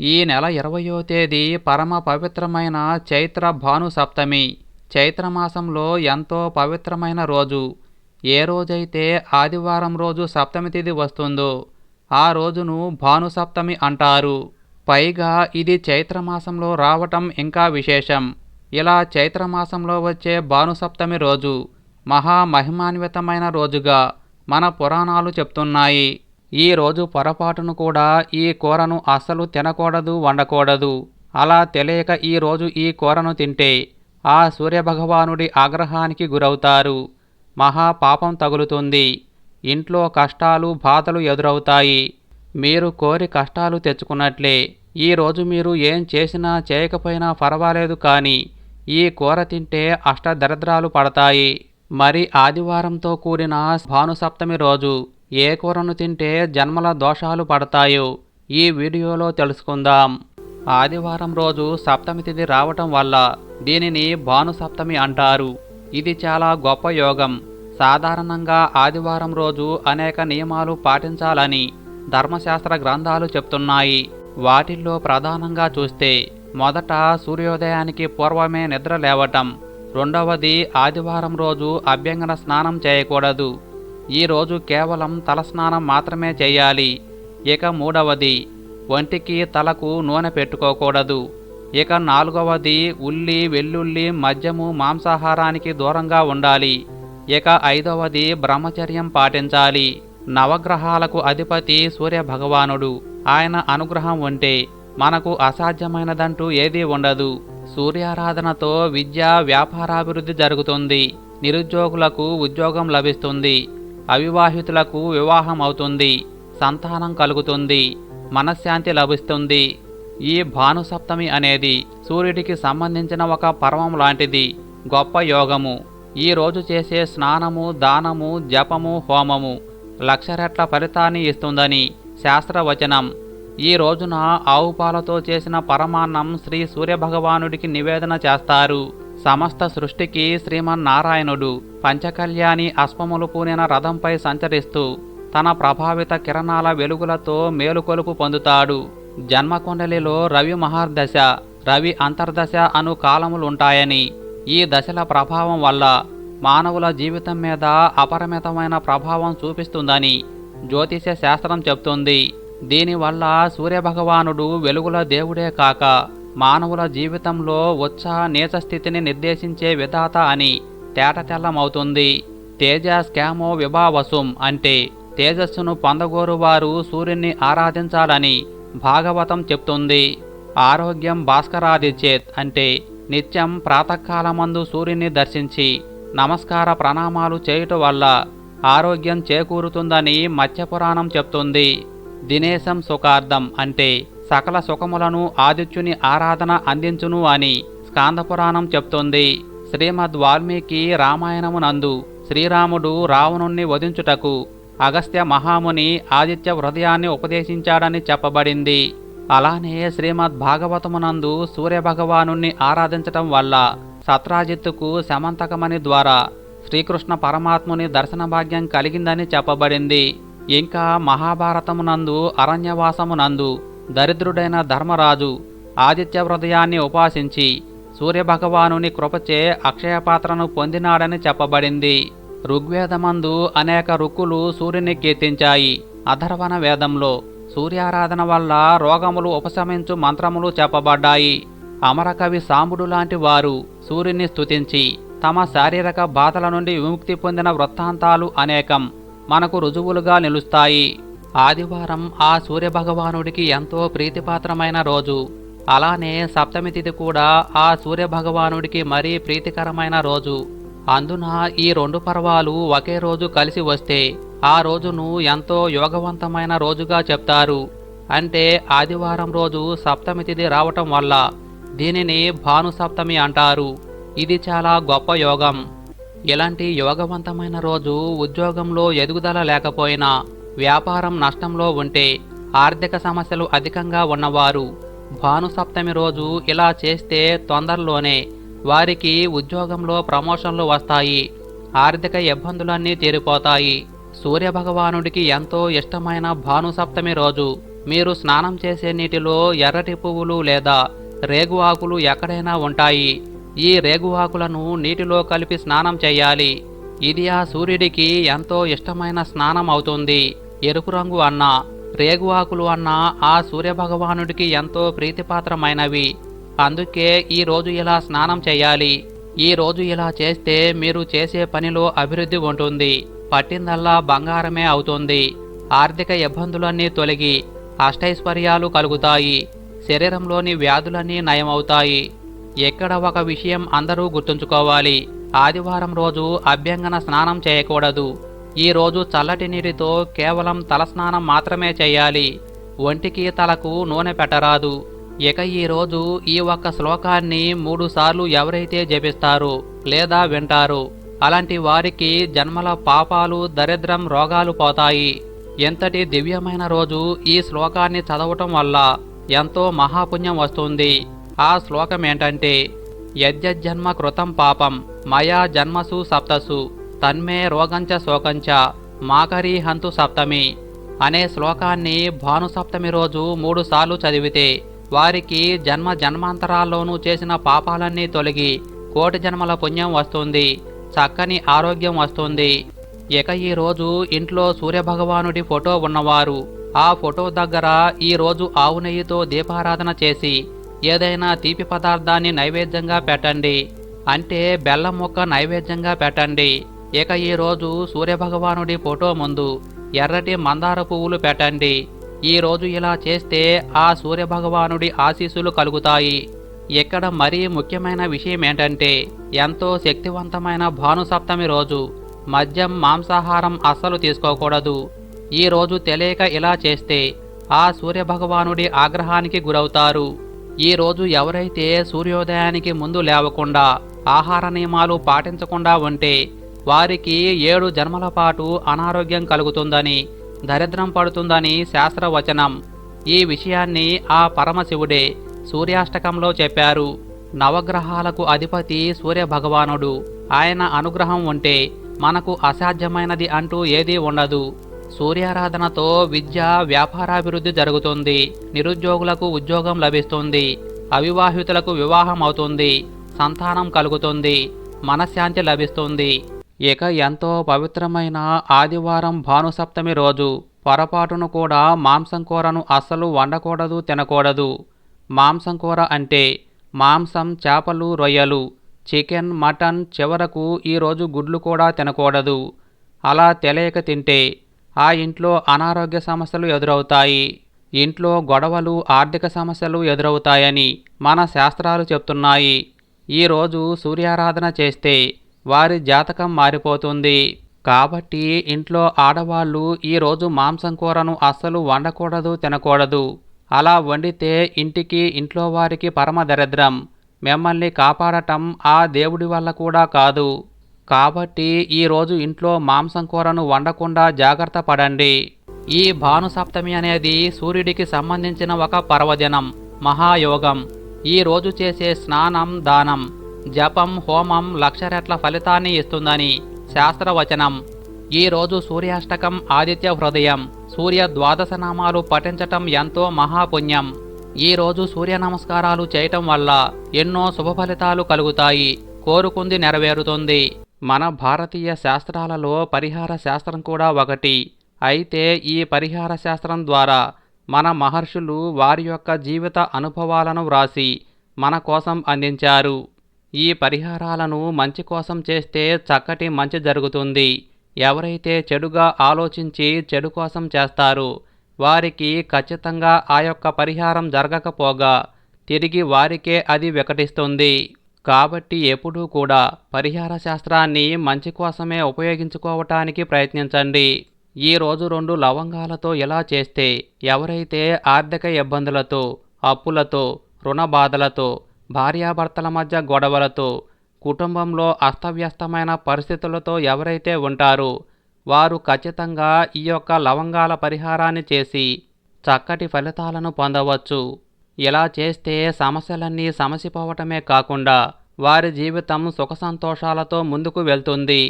ఈ నెల ఇరవయో తేదీ పరమ పవిత్రమైన చైత్ర భాను సప్తమి. చైత్రమాసంలో ఎంతో పవిత్రమైన రోజు. ఏ రోజైతే ఆదివారం రోజు సప్తమి తిథి వస్తుందో ఆ రోజును భాను సప్తమి అంటారు. పైగా ఇది చైత్రమాసంలో రావటం ఇంకా విశేషం. ఇలా చైత్రమాసంలో వచ్చే భాను సప్తమి రోజు మహామహిమాన్వితమైన రోజుగా మన పురాణాలు చెప్తున్నాయి. ఈ రోజు పొరపాటును కూడా ఈ కూరను అస్సలు తినకూడదు వండకూడదు. అలా తెలియక ఈరోజు ఈ కూరను తింటే ఆ సూర్యభగవానుడి ఆగ్రహానికి గురవుతారు. మహా పాపం తగులుతుంది. ఇంట్లో కష్టాలు బాధలు ఎదురవుతాయి. మీరు కోరి కష్టాలు తెచ్చుకున్నట్లే. ఈరోజు మీరు ఏం చేసినా చేయకపోయినా పర్వాలేదు కానీ ఈ కూర తింటే అష్టదరిద్రాలు పడతాయి. మరి ఆదివారంతో కూడిన భానుసప్తమి రోజు ఏ కూరను తింటే జన్మల దోషాలు పడతాయో ఈ వీడియోలో తెలుసుకుందాం. ఆదివారం రోజు సప్తమి తిథి రావటం వల్ల దీనిని భానుసప్తమి అంటారు. ఇది చాలా గొప్ప యోగం. సాధారణంగా ఆదివారం రోజు అనేక నియమాలు పాటించాలని ధర్మశాస్త్ర గ్రంథాలు చెప్తున్నాయి. వాటిల్లో ప్రధానంగా చూస్తే మొదట సూర్యోదయానికి పూర్వమే నిద్ర లేవటం రెండవది ఆదివారం రోజు అభ్యంగన స్నానం చేయకూడదు. ఈరోజు కేవలం తలస్నానం మాత్రమే చేయాలి. ఇక మూడవది ఒంటికి తలకు నూనె పెట్టుకోకూడదు. ఇక నాలుగవది ఉల్లి వెల్లుల్లి మద్యము మాంసాహారానికి దూరంగా ఉండాలి. ఇక ఐదవది బ్రహ్మచర్యం పాటించాలి. నవగ్రహాలకు అధిపతి సూర్య భగవానుడు ఆయన అనుగ్రహం ఉంటే మనకు అసాధ్యమైనదంటూ ఏదీ ఉండదు. సూర్యారాధనతో విద్య వ్యాపారాభివృద్ధి జరుగుతుంది. నిరుద్యోగులకు ఉద్యోగం లభిస్తుంది. అవివాహితులకు వివాహం అవుతుంది సంతానం కలుగుతుంది మనశ్శాంతి లభిస్తుంది. ఈ భానుసప్తమి అనేది సూర్యుడికి సంబంధించిన ఒక పర్వం లాంటిది గొప్ప యోగము. ఈ రోజు చేసే స్నానము దానము జపము హోమము లక్ష రెట్ల ఫలితాన్ని ఇస్తుందని శాస్త్రవచనం. ఈ రోజున ఆవు పాలతో చేసిన పరమాన్నం శ్రీ సూర్యభగవానుడికి నివేదన చేస్తారు. సమస్త సృష్టికి శ్రీమన్నారాయణుడు పంచకళ్యాణి అశ్వములు పూనిన రథంపై సంచరిస్తూ తన ప్రభావిత కిరణాల వెలుగులతో మేలుకొలుపు పొందుతాడు. జన్మకుండలిలో రవి మహర్దశ రవి అంతర్దశ అను కాలములుంటాయని ఈ దశల ప్రభావం వల్ల మానవుల జీవితం మీద అపరిమితమైన ప్రభావం చూపిస్తుందని జ్యోతిష శాస్త్రం చెప్తుంది. దీనివల్ల సూర్యభగవానుడు వెలుగుల దేవుడే కాక మానవుల జీవితంలో ఉత్సాహ నీచ స్థితిని నిర్దేశించే విధాత అని తేటతెల్లమవుతుంది తేజ స్కామో విభావసుం అంటే తేజస్సును పొందగోరువారు సూర్యుని ఆరాధించాలని భాగవతం చెప్తుంది. ఆరోగ్యం భాస్కరాదిచేత్ అంటే నిత్యం ప్రాతకాలమందు సూర్యుని దర్శించి నమస్కార ప్రణామాలు చేయుట వల్ల ఆరోగ్యం చేకూరుతుందని మత్స్యపురాణం చెప్తుంది. దినేశం సుఖార్థం అంటే సకల సుఖములను ఆదిత్యుని ఆరాధన అందించును అని స్కాందపురాణం చెప్తుంది. శ్రీమద్ వాల్మీకి రామాయణమునందు శ్రీరాముడు రావణుణ్ణి వధించుటకు అగస్త్య మహాముని ఆదిత్య హృదయాన్ని ఉపదేశించాడని చెప్పబడింది. అలానే శ్రీమద్ భాగవతమునందు సూర్యభగవానుణ్ణి ఆరాధించటం వల్ల సత్రాజిత్తుకు శమంతకమణి ద్వారా శ్రీకృష్ణ పరమాత్ముని దర్శన భాగ్యం కలిగిందని చెప్పబడింది. ఇంకా మహాభారతమునందు అరణ్యవాసమునందు దరిద్రుడైన ధర్మరాజు ఆదిత్య హృదయాన్ని ఉపాసించి సూర్యభగవానుని కృపచే అక్షయపాత్రను పొందినాడని చెప్పబడింది. ఋగ్వేదమందు అనేక రుక్కులు సూర్యుని కీర్తించాయి. అధర్వణ వేదంలో సూర్యారాధన వల్ల రోగములు ఉపశమించు మంత్రములు చెప్పబడ్డాయి. అమరకవి సాంబుడు లాంటి వారు సూర్యుని స్తుతించి తమ శారీరక బాధల నుండి విముక్తి పొందిన వృత్తాంతాలు అనేకం మనకు రుజువులుగా నిలుస్తాయి. ఆదివారం ఆ సూర్యభగవానుడికి ఎంతో ప్రీతిపాత్రమైన రోజు. అలానే సప్తమి తిథి కూడా ఆ సూర్యభగవానుడికి మరీ ప్రీతికరమైన రోజు. అందున ఈ రెండు పర్వాలు ఒకే రోజు కలిసి వస్తే ఆ రోజును ఎంతో యోగవంతమైన రోజుగా చెప్తారు. అంటే ఆదివారం రోజు సప్తమి తిథి రావటం వల్ల దీనిని భాను సప్తమి అంటారు. ఇది చాలా గొప్ప యోగం. ఇలాంటి యోగవంతమైన రోజు ఉద్యోగంలో ఎదుగుదల లేకపోయినా వ్యాపారం నష్టంలో ఉంటే ఆర్థిక సమస్యలు అధికంగా ఉన్నవారు భానుసప్తమి రోజు ఇలా చేస్తే తొందరలోనే వారికి ఉద్యోగంలో ప్రమోషన్లు వస్తాయి ఆర్థిక ఇబ్బందులన్నీ తీరిపోతాయి. సూర్యభగవానుడికి ఎంతో ఇష్టమైన భానుసప్తమి రోజు. మీరు స్నానం చేసే నీటిలో ఎర్రటి పువ్వులు లేదా రేగు ఆకులు ఎక్కడైనా ఉంటాయి. ఈ రేగు ఆకులను నీటిలో కలిపి స్నానం చేయాలి. ఇది ఆ సూర్యుడికి ఎంతో ఇష్టమైన స్నానం అవుతుంది. ఎరుపు రంగు అన్న రేగు ఆకులు అన్న ఆ సూర్యభగవానుడికి ఎంతో ప్రీతిపాత్రమైనవి. అందుకే ఈ రోజు ఇలా స్నానం చేయాలి. ఈ రోజు ఇలా చేస్తే మీరు చేసే పనిలో అభివృద్ధి ఉంటుంది. పట్టిందల్లా బంగారమే అవుతుంది. ఆర్థిక ఇబ్బందులన్నీ తొలగి అష్టైశ్వర్యాలు కలుగుతాయి. శరీరంలోని వ్యాధులన్నీ నయమవుతాయి. ఎక్కడ ఒక విషయం అందరూ గుర్తుంచుకోవాలి. ఆదివారం రోజు అభ్యంగన స్నానం చేయకూడదు. ఈ రోజు చల్లటి నీటితో కేవలం తలస్నానం మాత్రమే చేయాలి. ఒంటికి తలకు నూనె పెట్టరాదు. ఇక ఈ రోజు ఈ ఒక్క శ్లోకాన్ని మూడుసార్లు ఎవరైతే జపిస్తారు లేదా వింటారో అలాంటి వారికి జన్మల పాపాలు దరిద్రం రోగాలు పోతాయి. ఎంతటి దివ్యమైన రోజు ఈ శ్లోకాన్ని చదవటం వల్ల ఎంతో మహాపుణ్యం వస్తుంది. ఆ శ్లోకం ఏంటంటే యజ్జన్మ కృతం పాపం. మయా జన్మసు సప్తసు తన్మే రోగంచ శోకంచ మాకరీ హంతు సప్తమి అనే శ్లోకాన్ని భానుసప్తమి రోజు మూడుసార్లు చదివితే వారికి జన్మ జన్మాంతరాల్లోనూ చేసిన పాపాలన్నీ తొలగి కోటి జన్మల పుణ్యం వస్తుంది చక్కని ఆరోగ్యం వస్తుంది. ఇక ఈ రోజు ఇంట్లో సూర్యభగవానుడి ఫోటో ఉన్నవారు ఆ ఫోటో దగ్గర ఈ రోజు ఆవు నెయ్యితో దీపారాధన చేసి ఏదైనా తీపి పదార్థాన్ని నైవేద్యంగా పెట్టండి. అంటే బెల్లం ముక్క నైవేద్యంగా పెట్టండి. ఇక ఈరోజు సూర్యభగవానుడి ఫోటో ముందు ఎర్రటి మందార పువ్వులు పెట్టండి. ఈ రోజు ఇలా చేస్తే ఆ సూర్యభగవానుడి ఆశీస్సులు కలుగుతాయి. ఇక్కడ మరీ ముఖ్యమైన విషయం ఏంటంటే ఎంతో శక్తివంతమైన భానుసప్తమి రోజు. మద్యం మాంసాహారం అస్సలు తీసుకోకూడదు. ఈ రోజు తెలియక ఇలా చేస్తే ఆ సూర్యభగవానుడి ఆగ్రహానికి గురవుతారు. ఈ రోజు ఎవరైతే సూర్యోదయానికి ముందు లేవకుండా ఆహార నియమాలు పాటించకుండా ఉంటే వారికి ఏడు జన్మల పాటు అనారోగ్యం కలుగుతుందని దరిద్రం పడుతుందని శాస్త్రవచనం. ఈ విషయాన్ని ఆ పరమశివుడే సూర్యాష్టకంలో చెప్పారు. నవగ్రహాలకు అధిపతి సూర్య భగవానుడు ఆయన అనుగ్రహం ఉంటే మనకు అసాధ్యమైనది అంటూ ఏదీ ఉండదు. సూర్యారాధనతో విద్య వ్యాపారాభివృద్ధి జరుగుతుంది. నిరుద్యోగులకు ఉద్యోగం లభిస్తుంది. అవివాహితులకు వివాహం అవుతుంది. సంతానం కలుగుతుంది మనశ్శాంతి లభిస్తుంది. ఇక ఎంతో పవిత్రమైన ఆదివారం భానుసప్తమి రోజు పొరపాటును కూడా మాంసం కూరను అస్సలు వండకూడదు తినకూడదు. మాంసం కూర అంటే మాంసం చేపలు రొయ్యలు చికెన్ మటన్ చివరకు ఈరోజు గుడ్లు కూడా తినకూడదు. అలా తెలియక తింటే ఆ ఇంట్లో అనారోగ్య సమస్యలు ఎదురవుతాయి. ఇంట్లో గొడవలు ఆర్థిక సమస్యలు ఎదురవుతాయని మన శాస్త్రాలు చెప్తున్నాయి. ఈరోజు సూర్యారాధన చేస్తే వారి జాతకం మారిపోతుంది. కాబట్టి ఇంట్లో ఆడవాళ్ళు ఈరోజు మాంసం కూరను అస్సలు వండకూడదు తినకూడదు. అలా వండితే ఇంటికి ఇంట్లో వారికి పరమ దరిద్రం. మిమ్మల్ని కాపాడటం ఆ దేవుడి వల్ల కూడా కాదు. కాబట్టి ఈరోజు ఇంట్లో మాంసం కూరను వండకుండా జాగ్రత్త పడండి. ఈ భానుసప్తమి అనేది సూర్యుడికి సంబంధించిన ఒక పర్వదినం మహాయోగం. ఈరోజు చేసే స్నానం దానం జపం హోమం లక్ష రెట్ల ఫలితాన్ని ఇస్తుందని శాస్త్రవచనం. ఈరోజు సూర్యాష్టకం ఆదిత్య హృదయం సూర్య ద్వాదశ నామాలు పఠించటం ఎంతో మహాపుణ్యం. ఈరోజు సూర్య నమస్కారాలు చేయటం వల్ల ఎన్నో శుభ ఫలితాలు కలుగుతాయి కోరుకుంది నెరవేరుతుంది. మన భారతీయ శాస్త్రాలలో పరిహార శాస్త్రం కూడా ఒకటి. అయితే ఈ పరిహార శాస్త్రం ద్వారా మన మహర్షులు వారి యొక్క జీవిత అనుభవాలను వ్రాసి మన కోసం అందించారు. ఈ పరిహారాలను మంచి కోసం చేస్తే చక్కటి మంచి జరుగుతుంది. ఎవరైతే చెడుగా ఆలోచించి చెడు కోసం చేస్తారు వారికి ఖచ్చితంగా ఆ యొక్క పరిహారం జరగకపోగా తిరిగి వారికే అది వికటిస్తుంది. కాబట్టి ఎప్పుడూ కూడా పరిహార శాస్త్రాన్ని మంచి కోసమే ఉపయోగించుకోవటానికి ప్రయత్నించండి. ఈ రోజు రెండు లవంగాలతో ఇలా చేస్తే ఎవరైతే ఆర్థిక ఇబ్బందులతో అప్పులతో రుణ బాధలతో భార్యాభర్తల మధ్య గొడవలతో కుటుంబంలో అస్తవ్యస్తమైన పరిస్థితులతో ఎవరైతే ఉంటారో వారు ఖచ్చితంగా ఈ యొక్క లవంగాల పరిహారాన్ని చేసి చక్కటి ఫలితాలను పొందవచ్చు. ఇలా చేస్తే సమస్యలన్నీ సమసిపోవటమే కాకుండా వారి జీవితం సుఖ సంతోషాలతో ముందుకు వెళ్తుంది.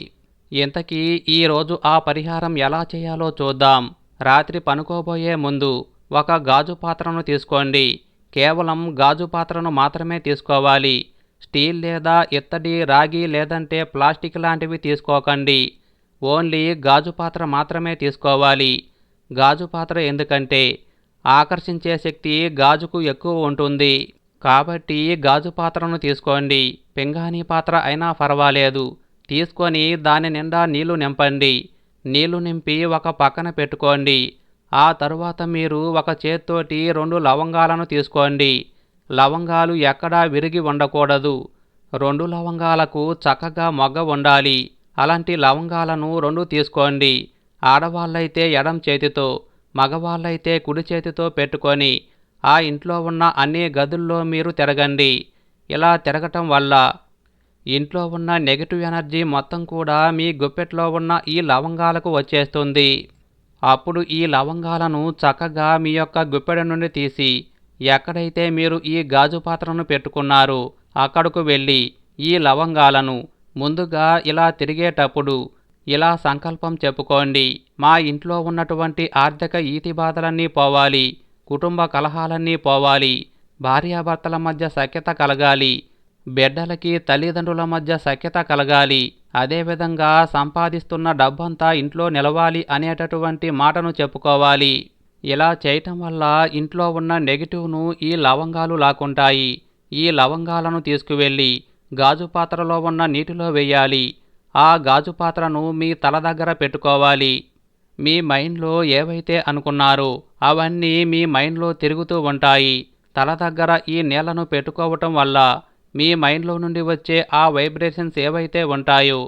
ఇంతకీ ఈరోజు ఆ పరిహారం ఎలా చేయాలో చూద్దాం. రాత్రి పనుకోబోయే ముందు ఒక గాజు పాత్రను తీసుకోండి. కేవలం గాజు పాత్రను మాత్రమే తీసుకోవాలి. స్టీల్ లేదా ఇత్తడి రాగి లేదంటే ప్లాస్టిక్ లాంటివి తీసుకోకండి. ఓన్లీ గాజు పాత్ర మాత్రమే తీసుకోవాలి. గాజు పాత్ర ఎందుకంటే ఆకర్షించే శక్తి గాజుకు ఎక్కువ ఉంటుంది. కాబట్టి గాజు పాత్రను తీసుకోండి. పింగాణీ పాత్ర అయినా పర్వాలేదు. తీసుకొని దాని నిండా నీళ్ళు నింపండి. నీళ్ళు నింపి ఒక పక్కన పెట్టుకోండి. ఆ తరువాత మీరు ఒక చేత్తోటి రెండు లవంగాలను తీసుకోండి. లవంగాలు ఎక్కడా విరిగి ఉండకూడదు. రెండు లవంగాలకు చక్కగా మొగ్గ ఉండాలి. అలాంటి లవంగాలను రెండు తీసుకోండి. ఆడవాళ్ళైతే ఎడం చేతితో మగవాళ్ళైతే కుడి చేతితో పెట్టుకొని ఆ ఇంట్లో ఉన్న అన్ని గదుల్లో మీరు తిరగండి. ఇలా తిరగటం వల్ల ఇంట్లో ఉన్న నెగిటివ్ ఎనర్జీ మొత్తం కూడా మీ గుప్పెట్లో ఉన్న ఈ లవంగాలకు వచ్చేస్తుంది. అప్పుడు ఈ లవంగాలను చక్కగా మీ యొక్క గుప్పెడ నుండి తీసి ఎక్కడైతే మీరు ఈ గాజు పాత్రను పెట్టుకున్నారో అక్కడకు వెళ్ళి ఈ లవంగాలను ముందుగా ఇలా తిరిగేటప్పుడు ఇలా సంకల్పం చెప్పుకోండి. మా ఇంట్లో ఉన్నటువంటి ఆర్థిక ఈతి బాధలన్నీ పోవాలి కుటుంబ కలహాలన్నీ పోవాలి భార్యాభర్తల మధ్య సఖ్యత కలగాలి బిడ్డలకి తల్లిదండ్రుల మధ్య సఖ్యత కలగాలి. అదేవిధంగా సంపాదిస్తున్న డబ్బంతా ఇంట్లో నిలవాలి అనేటటువంటి మాటను చెప్పుకోవాలి. ఇలా చేయటం వల్ల ఇంట్లో ఉన్న నెగిటివ్ను ఈ లవంగాలు లాక్కుంటాయి. ఈ లవంగాలను తీసుకువెళ్ళి గాజు పాత్రలో ఉన్న నీటిలో వేయాలి. ఆ గాజు పాత్రను మీ తల దగ్గర పెట్టుకోవాలి. మీ మైండ్లో ఏవైతే అనుకున్నారో అవన్నీ మీ మైండ్లో తిరుగుతూ ఉంటాయి. తల దగ్గర ఈ నీళ్ళను పెట్టుకోవటం వల్ల మీ మైండ్లో నుండి వచ్చే ఆ వైబ్రేషన్స్ ఏవైతే ఉంటాయో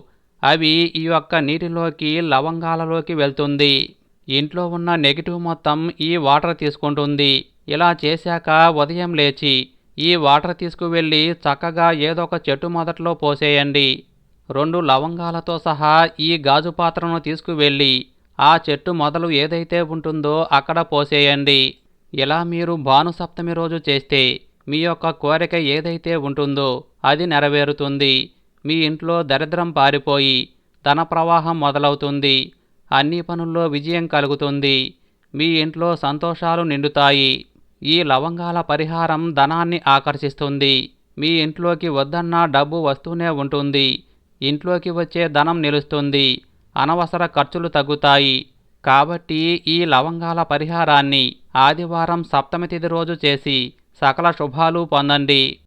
అవి ఈ యొక్క నీటిలోకి లవంగాలలోకి వెళ్తుంది. ఇంట్లో ఉన్న నెగిటివ్ మొత్తం ఈ వాటర్ తీసుకుంటుంది. ఇలా చేశాక ఉదయం లేచి ఈ వాటర్ తీసుకువెళ్ళి చక్కగా ఏదో ఒక చెట్టు మొదట్లో పోసేయండి. రెండు లవంగాలతో సహా ఈ గాజు పాత్రను తీసుకువెళ్ళి ఆ చెట్టు మొదలు ఏదైతే ఉంటుందో అక్కడ పోసేయండి. ఇలా మీరు భానుసప్తమి రోజు చేస్తే మీ యొక్క కోరిక ఏదైతే ఉంటుందో అది నెరవేరుతుంది. మీ ఇంట్లో దరిద్రం పారిపోయి ధన ప్రవాహం మొదలవుతుంది. అన్ని పనుల్లో విజయం కలుగుతుంది. మీ ఇంట్లో సంతోషాలు నిండుతాయి. ఈ లవంగాల పరిహారం ధనాన్ని ఆకర్షిస్తుంది. మీ ఇంట్లోకి వద్దన్న డబ్బు వస్తూనే ఉంటుంది. ఇంట్లోకి వచ్చే ధనం నిలుస్తుంది. అనవసర ఖర్చులు తగ్గుతాయి. కాబట్టి ఈ లవంగాల పరిహారాన్ని ఆదివారం సప్తమి తిథి రోజు చేసి సకల శుభాలు పొందండి.